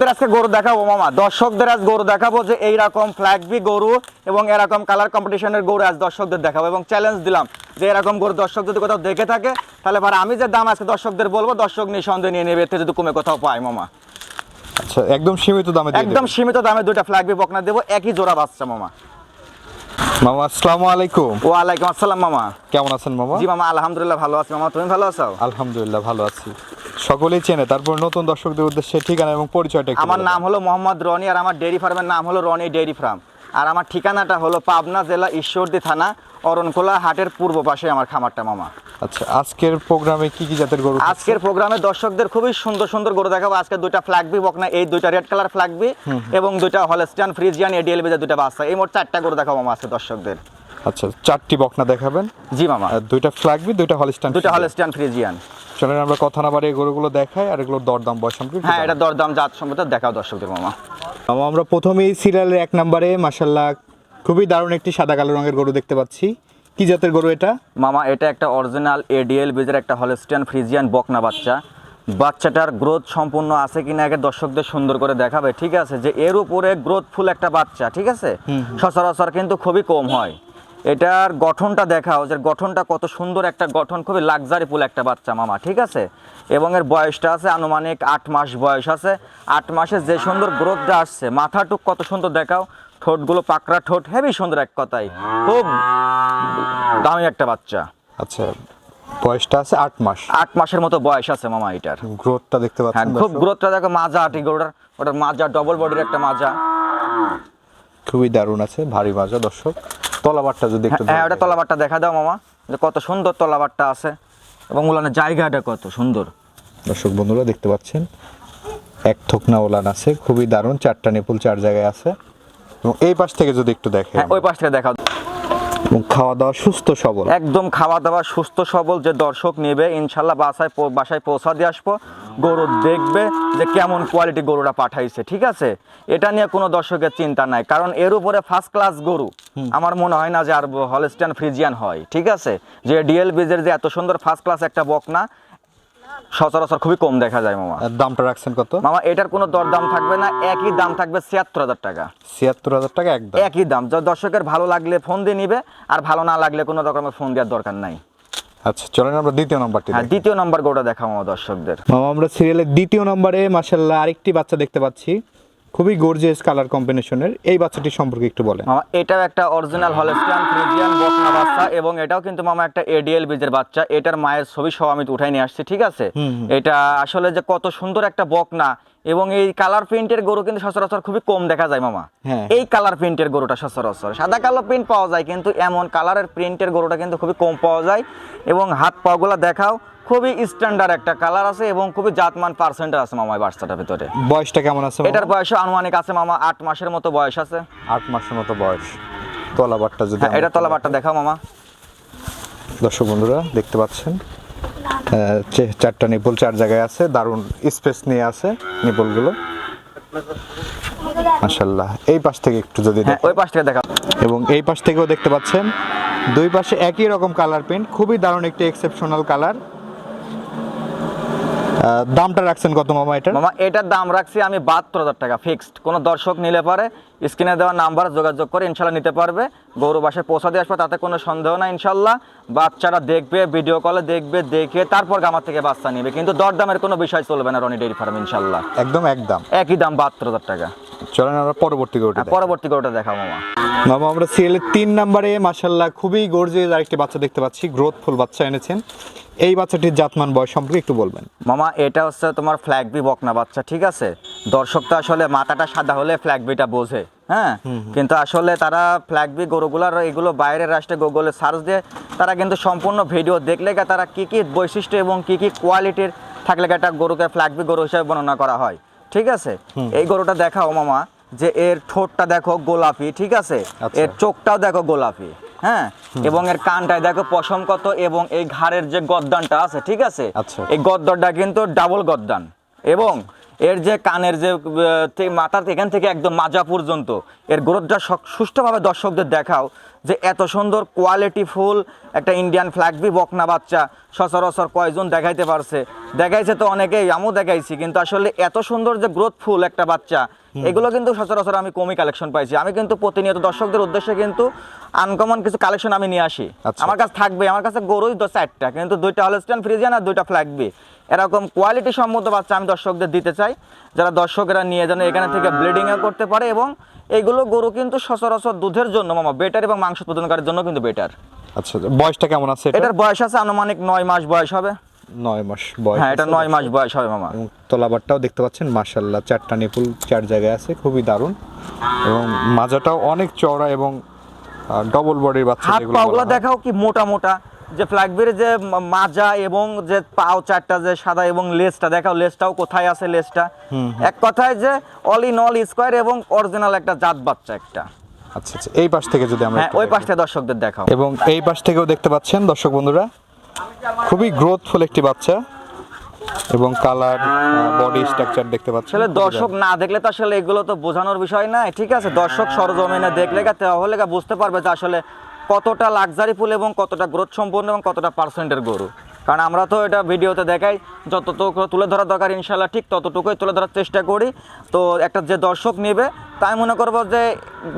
দর্শকদের আজকে গরু দেখাবো মামা। দর্শকদের আজ গরু দেখাবো যে এইরকম ফ্ল্যাগবি গরু এবং এরকম কালার কম্পিটিশনের গরু আজ দর্শকদের দেখাবো এবং চ্যালেঞ্জ দিলাম যে এরকম গরু দর্শক যদি কোথাও দেখে থাকে তাহলে ভাই আমি যে দাম আজকে দর্শকদের বলব দর্শক নিঃসন্দেহে নিয়ে নেবে এতে যদি কমে কোথাও পায় মামা। আচ্ছা একদম সীমিত দামে একদম। সীমিত দামে দুইটা ফ্ল্যাগবি বকনা দেবো একই জোড়া বাচ্চা মামা। মামা আসসালামু আলাইকুম। ওয়ালাইকুম আসসালাম মামা। কেমন আছেন মামা? জি মামা আলহামদুলিল্লাহ ভালো আছি। মামা তুমি ভালো আছো? আলহামদুলিল্লাহ ভালো আছি। সকলেই চেনে। তারপর নতুন দর্শকদের উদ্দেশ্যে ঠিকানা এবং পরিচয়টা আমার নাম হলো মোহাম্মদ রনি আর আমার ডেয়ারি ফার্মের নাম হলো রনি ডেয়ারি ফার্ম। আর আমার ঠিকানাটা হলো পাবনা জেলা ঈশ্বরদী থানা অরণখোলা হাটের পূর্ব পাশে আমার খামারটা মামা। আচ্ছা আজকের প্রোগ্রামে কি কি জাতের গরু আজকের প্রোগ্রামে দর্শকদের খুবই সুন্দর সুন্দর গরু দেখাবো। আজকে দুইটা ফ্ল্যাগবি বকনা এই দুইটা রেড কালার ফ্ল্যাগবি এবং দুইটা হলস্টিয়ান ফ্রিজিয়ান এডিএল বেজে দুইটা বাচ্চা। এই মোট চারটা গরু দেখাবো মামা আজকে দর্শকদের। আচ্ছা চারটি বকনা দেখাবেন। জি মামা। দুইটা ফ্ল্যাগবি দুইটা হলিস্টান দুইটা হলস্টিয়ান ফ্রিজিয়ান চলেন আমরা কথা না বাড়িয়ে গরুগুলো দেখাই আর এগুলোর দরদাম বয়স সম্পর্কে হ্যাঁ এটা দরদাম জাত সম্পর্কে দেখাও দর্শকদের মামা। মামা আমরা প্রথমেই সিরিয়ালের এক নম্বরে মাসাল্লাহ খুবই দারুণ একটি সাদা কালো রঙের গরু দেখতে পাচ্ছি। কি জাতের গরু এটা? মামা এটা একটা অরিজিনাল এডিএল বেজের একটা হলস্টিয়ান ফ্রিজিয়ান বকনা বাচ্চা। বাচ্চাটার গ্রোথ সম্পূর্ণ আছে কিনা আগে দর্শকদের সুন্দর করে দেখাবে ঠিক আছে? যে এর উপরে গ্রোথফুল একটা বাচ্চা ঠিক আছে? সচরাচর কিন্তু খুবই কম হয়। এটার গঠনটা দেখাও যে গঠনটা কত সুন্দর একটা গঠন খুবই লাক্সারিফুল একটা বাচ্চা মামা ঠিক আছে? এবং এর বয়সটা আছে আনুমানিক আট মাস বয়স আছে। আট মাসে যে সুন্দর গ্রোথটা আসছে মাথাটুক কত সুন্দর দেখাও ঠোঁটগুলো পাকড়া ঠোঁট হেভি সুন্দর এক কথাই খুব দামি একটা বাচ্চা। আচ্ছা বয়সটা আছে আট মাস। আট মাসের মতো বয়স আছে মামা এটার। গ্রোথটা দেখতে হ্যাঁ পাচ্ছেন খুব গ্রোথটা দেখো মাজা আটি গরুটার ওটার মাজা ডবল বডির একটা মাজা। খুবই দারুণ আছে ভারী মাজা দর্শক। তলাবারটা যদি একটু হ্যাঁ ওটা তলাবারটা দেখা দাও মামা। যে কত সুন্দর তলাবারটা আছে। এবং উলানের জায়গাটা কত সুন্দর। দর্শক বন্ধুরা দেখতে পাচ্ছেন? এক থোকনা ওলান আছে খুবই দারুণ চারটা নিপুল চার জায়গায় আছে। এবং এই পাশ থেকে যদি একটু দেখে হ্যাঁ ওই পাশ থেকে দেখাও। এবং খাওয়া দাওয়া সুস্থ সবল। একদম খাওয়া দাওয়া সুস্থ সবল যে দর্শক নেবে ইনশাল্লাহ বাসায় বাসায় পৌঁছা দিয়ে আসব। গরু দেখবে যে কেমন কোয়ালিটি গরুটা পাঠাইছে ঠিক আছে? এটা নিয়ে কোনো দর্শকের চিন্তা নাই কারণ এর উপরে ফার্স্ট ক্লাস গরু। আমার মনে হয় না যে আর হলস্টিয়ান ফ্রিজিয়ান হয় ঠিক আছে? যে ডিএল বিজের যে এত সুন্দর ফার্স্ট ক্লাস একটা বক না সচরাচর খুবই কম দেখা যায় মামা। দামটা রাখছেন কত? মামা এটার কোনো দরদাম থাকবে না একই দাম থাকবে ছিয়াত্তর হাজার টাকা। ছিয়াত্তর হাজার টাকা একদম। একই দাম যা দর্শকের ভালো লাগলে ফোন দিয়ে নিবে আর ভালো না লাগলে কোনো রকমের ফোন দেওয়ার দরকার নাই। আচ্ছা চলেন আমরা দ্বিতীয় নম্বরটি হ্যাঁ দ্বিতীয় নম্বর গরুটা দেখাবো আমার দর্শকদের। মামা আমরা সিরিয়ালের দ্বিতীয় নম্বরে আরেকটি বাচ্চা দেখতে পাচ্ছি। খুবই গর্জিয়াস কালার কম্বিনেশনের এই বাচ্চাটি সম্পর্কে একটু বলেন। মামা এটাও একটা অরিজিনাল হলস্টিয়ান ফ্রিজিয়ান বকনা বাচ্চা এবং এটাও কিন্তু মামা একটা এডিএল বীজের বাচ্চা। এটার মায়ের ছবি সহ আমি উঠাই নিয়ে আসছি ঠিক আছে? এটা আসলে যে কত সুন্দর একটা বকনা। এবং এই কালার প্রিন্টের গরু কিন্তু সচরাচর খুবই কম দেখা যায় মামা। হ্যাঁ। এই কালার প্রিন্টের গরুটা সচরাচর। সাদা কালো প্রিন্ট পাওয়া যায় কিন্তু এমন কালারের প্রিন্টের গরুটা কিন্তু খুবই কম পাওয়া যায়। এবং হাত পাগুলা দেখাও খুবই স্ট্যান্ডার্ড একটা কালার আছে এবং খুবই জাতমান পার্সেন্টের আছে মামা এই বাচ্চাটার ভিতরে। বয়সটা কেমন আছে এটার বয়স আনুমানিক আছে মামা আট মাসের মতো বয়স আছে। আট মাসের মতো বয়স। তলাবারটা যদি হ্যাঁ এটা তলাবারটা দেখাও মামা। দর্শক বন্ধুরা দেখতে পাচ্ছেন? চারটা নিপুল চার জায়গায় আছে দারুণ স্পেস নিয়ে আছে নিপলগুলো। মাশাল্লাহ এই পাশ থেকে একটু যদি হ্যাঁ ওই পাশ থেকে দেখা এবং এই পাশ থেকেও দেখতে পাচ্ছেন দুই পাশে একই রকম কালার প্রিন্ট খুবই দারুণ একটি এক্সেপশনাল কালার দামটা রাখছেন কত মামা এটা মামা এটার দাম রাখছি আমি বাহাত্তর হাজার টাকা ফিক্সড কোনো দর্শক নিলে পারে স্ক্রিনে দেওয়া নাম্বার যোগাযোগ করে ইনশাল্লাহ নিতে পারবে। গরু বাসায় পৌঁছা দিয়ে আসবে তাতে কোনো সন্দেহ না ইনশাল্লাহ। বাচ্চারা দেখবে ভিডিও কলে দেখবে দেখে তারপর আমার থেকে বাচ্চা নেবে। কিন্তু দরদামের কোনো বিষয় চলবে না রনি ডেয়ারি ফার্ম ইনশাল্লাহ। একদম একদম। একই দাম বাহাত্তর হাজার টাকা। চলেন আমরা পরবর্তী গরুটি পরবর্তী গরুটা দেখাও মামা। মামা আমরা সিএলের তিন নম্বরে মাশাল্লাহ খুবই গর্জিয়াস আরেকটি বাচ্চা দেখতে পাচ্ছি গ্রোথফুল বাচ্চা এনেছেন। এই বাচ্চাটির জাতমান বয়স সম্পর্কে একটু বলবেন। মামা এটা হচ্ছে তোমার বকনা বাচ্চা ঠিক আছে? দর্শক তো আসলে মাথাটা সাদা হলে ফ্ল্যাগ বিটা বোঝে হ্যাঁ? কিন্তু আসলে তারা ফ্ল্যাগ বি গরুগুলার এগুলো বাইরের রাষ্ট্রে গুগলে সার্চ দিয়ে তারা কিন্তু সম্পূর্ণ ভিডিও দেখলে তারা কি কি বৈশিষ্ট্য এবং কি কি কোয়ালিটির থাকলে একটা গরুকে ফ্ল্যাগ বি গরু হিসেবে বর্ণনা করা হয়। ঠিক আছে? এই গরুটা দেখাও মামা যে এর ঠোঁটটা দেখো গোলাপি ঠিক আছে? আচ্ছা। এর চোখটাও দেখো গোলাপি হ্যাঁ? এবং এর কানটায় দেখো পশম কত এবং এই ঘাড়ের যে গদ্দানটা আছে ঠিক আছে? আচ্ছা। এই গদ্দরটা কিন্তু ডাবল গদ্দান এবং এর যে কানের যে মাথার এখান থেকে একদম মাজা পর্যন্ত এর গ্রোথটা সুষ্ঠুভাবে দর্শকদের দেখাও। যে এত সুন্দর কোয়ালিটি ফুল, একটা ইন্ডিয়ান ফ্ল্যাগবি বকনা বাচ্চা, সচরাচর কয়জন দেখাইতে পারছে? দেখাইছে তো অনেকেই, আমিও দেখাইছি, কিন্তু আসলে এত সুন্দর যে গ্রোথ ফুল একটা বাচ্চা এগুলো কিন্তু সচরাচর আমি কমই কালেকশন পাইছি। আমি কিন্তু প্রতিনিয়ত দর্শকদের উদ্দেশ্যে কিন্তু আনকমন কিছু কালেকশন আমি নিয়ে আসি। আচ্ছা। আমার কাছে থাকবে আমার কাছে গরুই তো চারটা কিন্তু দুইটা হলস্টাইন ফ্রিজিয়ান আর দুইটা ফ্ল্যাগবি এরকম কোয়ালিটি সম্মত বাচ্চা আমি দর্শকদের দিতে চাই যারা দর্শকেরা নিয়ে যেন এখানে থেকে ব্লিডিংও করতে পারে এবং এগুলো গরু কিন্তু সচরাচর দুধের জন্য মামা বেটার এবং মাংস উৎপাদনকারীর জন্য কিন্তু বেটার আচ্ছা বয়সটা কেমন আছে এটার বয়স আছে আনুমানিক নয় মাস বয়স হবে। নয় মাস বয়স হ্যাঁ এটা নয় মাস বয়স। হবে মামা। এবং তলাবারটাও দেখতে পাচ্ছেন মাশাল্লাহ চারটা নিপুল চার জায়গায় আছে খুবই দারুণ। এবং মাজাটাও অনেক চওড়া এবং ডবল বডির বাচ্চা হাত পাগুলো দেখাও কি মোটা মোটা? যে ফ্ল্যাগবির যে মাজা এবং যে পাও চারটা যে সাদা এবং লেজটা দেখাও লেজটাও কোথায় আছে লেজটা এক কথায় যে অল ইন অল স্কোয়ার এবং অরিজিনাল একটা জাত বাচ্চা একটা। আচ্ছা আচ্ছা এই পাশ থেকে যদি আমরা হ্যাঁ ওই। পাশটা দর্শকদের দেখাও। এবং এই পাশ থেকেও দেখতে পাচ্ছেন দর্শক বন্ধুরা খুবই গ্রোথফুল একটি বাচ্চা এবং কালার বডি স্ট্রাকচার দেখতে পাচ্ছেন। আসলে দর্শক না দেখলে তো আসলে এগুলো তো বোঝানোর বিষয় নাই, ঠিক আছে? দর্শক সরজমিনে দেখলে তাহলে বুঝতে পারবে যে আসলে কতটা লাক্সারি ফুল এবং কতটা গ্রোথ সম্পন্ন এবং কতটা পার্সেন্টের গরু। কারণ আমরা তো এটা ভিডিওতে দেখাই, যতটুকু তুলে ধরা দরকার ইনশাল্লাহ ঠিক ততটুকুই তুলে ধরার চেষ্টা করি। তো একটা যে দর্শক নেবে তাই মনে করব যে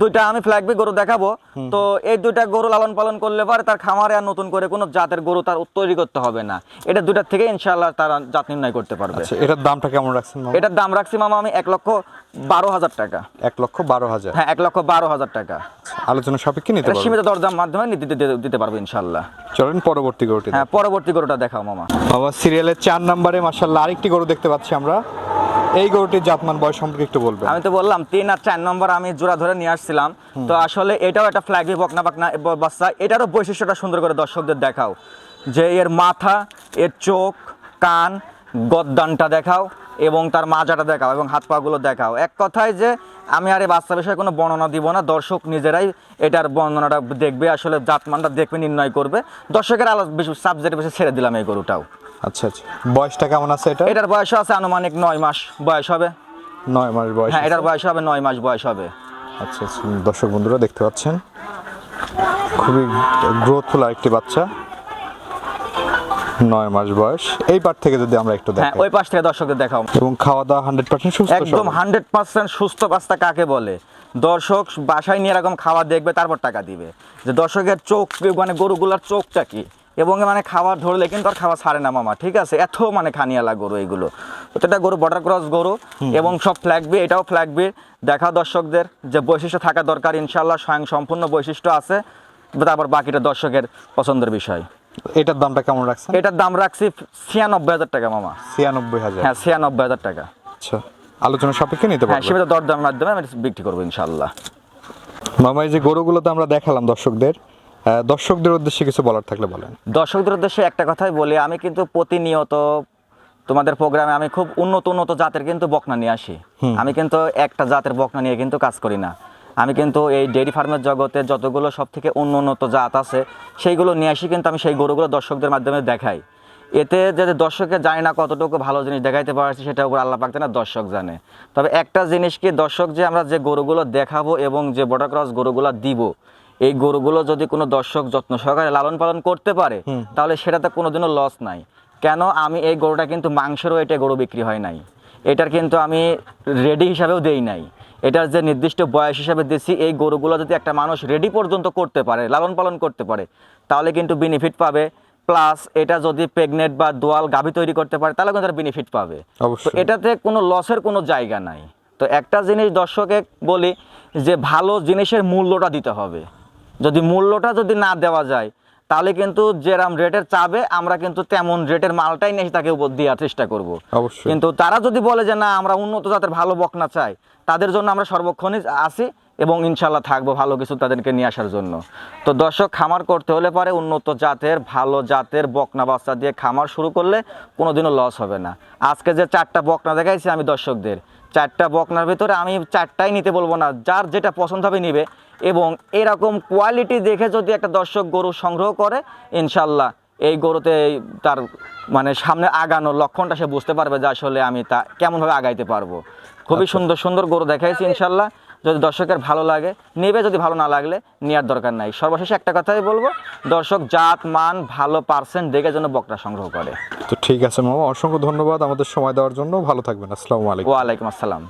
দুইটা আমি ফ্ল্যাগবি গরু দেখাবো। তো এই দুইটা গরু লালন পালন করলে পারে তার খামারে আর নতুন করে কোনো জাতের গরু তার তৈরি করতে হবে না। এটা দুইটার থেকে ইনশাল্লাহ তারা জাত নির্ণয় করতে পারবে। আচ্ছা এটার দামটা কেমন রাখছেন এটার দাম রাখছি মামা আমি এক লক্ষ বারো হাজার টাকা। এক লক্ষ বারো হাজার? হ্যাঁ এক লক্ষ বারো হাজার টাকা। আলোচনা সাপেক্ষে নিতে সীমিত দরদাম মাধ্যমে দিতে পারব ইনশাল্লাহ চলেন পরবর্তী গরুটি হ্যাঁ পরবর্তী গরুটা দেখাও মামা। বাবা সিরিয়ালের চার নম্বরে মাসাল্লাহ আরেকটি গরু দেখতে পাচ্ছি আমরা। এই গরুটির জাতমান বয়স সম্পর্কে একটু বলবেন। আমি তো বললাম তিন আর চার নম্বর আমি জোড়া ধরে নিয়ে আসছিলাম। তো আসলে এটাও একটা ফ্ল্যাগি বকনা বাকনা বাচ্চা। এটারও বৈশিষ্ট্যটা সুন্দর করে দর্শকদের দেখাও। যে এর মাথা এর চোখ কান গদ্দানটা দেখাও এবং তার মাজাটা দেখাও এবং হাত পাগুলো দেখাও। এক কথায় যে আমি আর এই বাচ্চা বিষয়ে কোনো বর্ণনা দিব না দর্শক নিজেরাই এটার বর্ণনাটা দেখবে আসলে জাতমানটা দেখবে নির্ণয় করবে। দর্শকের আলো বেশি সাবজেক্ট বেশি ছেড়ে দিলাম এই গরুটাও। আচ্ছা আচ্ছা। বয়সটা কেমন আছে এটা এটার বয়স আছে আনুমানিক নয় মাস বয়স হবে। নয় মাস বয়স হ্যাঁ এটার বয়স হবে নয় মাস বয়স হবে। আচ্ছা আচ্ছা। দর্শক বন্ধুরা দেখতে পাচ্ছেন খুবই গ্রোথফুল আরেকটি বাচ্চা। নয় মাস বয়স। এই পার থেকে যদি আমরা একটু হ্যাঁ দেখি। ওই পাশ থেকে দর্শকদের দেখাও। এবং খাওয়া দাওয়া হান্ড্রেড পার্সেন্ট সুস্থ একদম হান্ড্রেড পার্সেন্ট সুস্থ পাস্তা কাকে বলে? দর্শক বাসায় নিয়ে এরকম খাওয়া দেখবে তারপর টাকা দিবে। যে দর্শকের চোখ মানে গরুগুলার চোখটা কি? এবং মানে খাবার ধরলে কিন্তু আর খাবার ছাড়ে না মামা ঠিক আছে? এত মানে খানিয়ালা গরু এইগুলো এটা গরু বর্ডার ক্রস গরু এবং সব ফ্ল্যাগবি এটাও ফ্ল্যাগবি দেখা দর্শকদের যে বৈশিষ্ট্য থাকা দরকার ইনশাল্লাহ স্বয়ং সম্পূর্ণ বৈশিষ্ট্য আছে তারপর বাকিটা দর্শকের পছন্দের বিষয়। এটার দামটা কেমন রাখছেন? এটার দাম রাখছি ছিয়ানব্বই হাজার টাকা মামা। ছিয়ানব্বই হাজার। হ্যাঁ ছিয়ানব্বই হাজার টাকা। আচ্ছা আলোচনা সাপেক্ষে নিতে হ্যাঁ পারবেন সীমিত দরদামের মাধ্যমে আমি বিক্রি করব ইনশাল্লাহ মামা এই যে গরুগুলোতে আমরা দেখালাম দর্শকদের দর্শকদের উদ্দেশ্যে কিছু বলার থাকলে বলেন। দর্শকদের উদ্দেশ্যে একটা কথাই বলি আমি কিন্তু প্রতিনিয়ত তোমাদের প্রোগ্রামে আমি খুব উন্নত উন্নত জাতের কিন্তু বকনা নিয়ে আসি। আমি কিন্তু একটা জাতের বকনা নিয়ে কিন্তু কাজ করি না। আমি কিন্তু এই ডেয়ারি ফার্মের জগতে যতগুলো সব থেকে উন্নত জাত আছে সেইগুলো নিয়ে আসি কিন্তু আমি সেই গরুগুলো দর্শকদের মাধ্যমে দেখাই। এতে যদি দর্শকের জানি না কতটুকু ভালো জিনিস দেখাইতে পারছি সেটা উপর আল্লাহ পাক না দর্শক জানে। তবে একটা জিনিস কি দর্শক যে আমরা যে গরুগুলো দেখাবো এবং যে বর্ডার ক্রস গরুগুলো দিব এই গরুগুলো যদি কোনো দর্শক যত্ন সহকারে লালন পালন করতে পারে তাহলে সেটাতে কোনোদিনও লস নাই। কেন? আমি এই গরুটা কিন্তু মাংসেরও এটা গরু বিক্রি হয় নাই। এটার কিন্তু আমি রেডি হিসাবেও দেই নাই। এটার যে নির্দিষ্ট বয়স হিসাবে দিচ্ছি এই গরুগুলো যদি একটা মানুষ রেডি পর্যন্ত করতে পারে লালন পালন করতে পারে তাহলে কিন্তু বেনিফিট পাবে। প্লাস এটা যদি প্রেগনেন্ট বা দোয়াল গাভী তৈরি করতে পারে তাহলে কিন্তু তার বেনিফিট পাবে। তো এটাতে কোনো লসের কোনো জায়গা নাই। তো একটা জিনিস দর্শকে বলি যে ভালো জিনিসের মূল্যটা দিতে হবে। যদি মূল্যটা যদি না দেওয়া যায় তাহলে কিন্তু যেরাম রেটের চাবে আমরা কিন্তু তেমন রেটের মালটাই নিয়ে তাকে উপর দেওয়ার চেষ্টা করব। অবশ্যই। কিন্তু তারা যদি বলে যে না আমরা উন্নত জাতের ভালো বকনা চাই তাদের জন্য আমরা সর্বক্ষণই আছি এবং ইনশাল্লাহ থাকব ভালো কিছু তাদেরকে নিয়ে আসার জন্য। তো দর্শক খামার করতে হলে পরে উন্নত জাতের ভালো জাতের বকনা বাচ্চা দিয়ে খামার শুরু করলে কোনোদিনও লস হবে না। আজকে যে চারটা বকনা দেখাইছি আমি দর্শকদের চারটা বকনার ভিতরে আমি চারটাই নিতে বলব না যার যেটা পছন্দ হবে নিবে। এবং এরকম কোয়ালিটি দেখে যদি একটা দর্শক গরু সংগ্রহ করে ইনশাল্লাহ এই গরুতে তার মানে সামনে আগানোর লক্ষণটা সে বুঝতে পারবে যে আসলে আমি তা কেমনভাবে আগাইতে পারব। খুবই সুন্দর সুন্দর গরু দেখাইছি ইনশাল্লাহ। যদি দর্শকের ভালো লাগে নেবে যদি ভালো না লাগলে নেওয়ার দরকার নাই। সর্বশেষে একটা কথাই বলব দর্শক জাত মান ভালো পার্সেন্ট দেখে যেন বকরা সংগ্রহ করে। তো ঠিক আছে মামা অসংখ্য ধন্যবাদ আমাদের সময় দেওয়ার জন্য। ভালো থাকবেন আসসালামু আলাইকুম। ওয়ালাইকুম আসসালাম।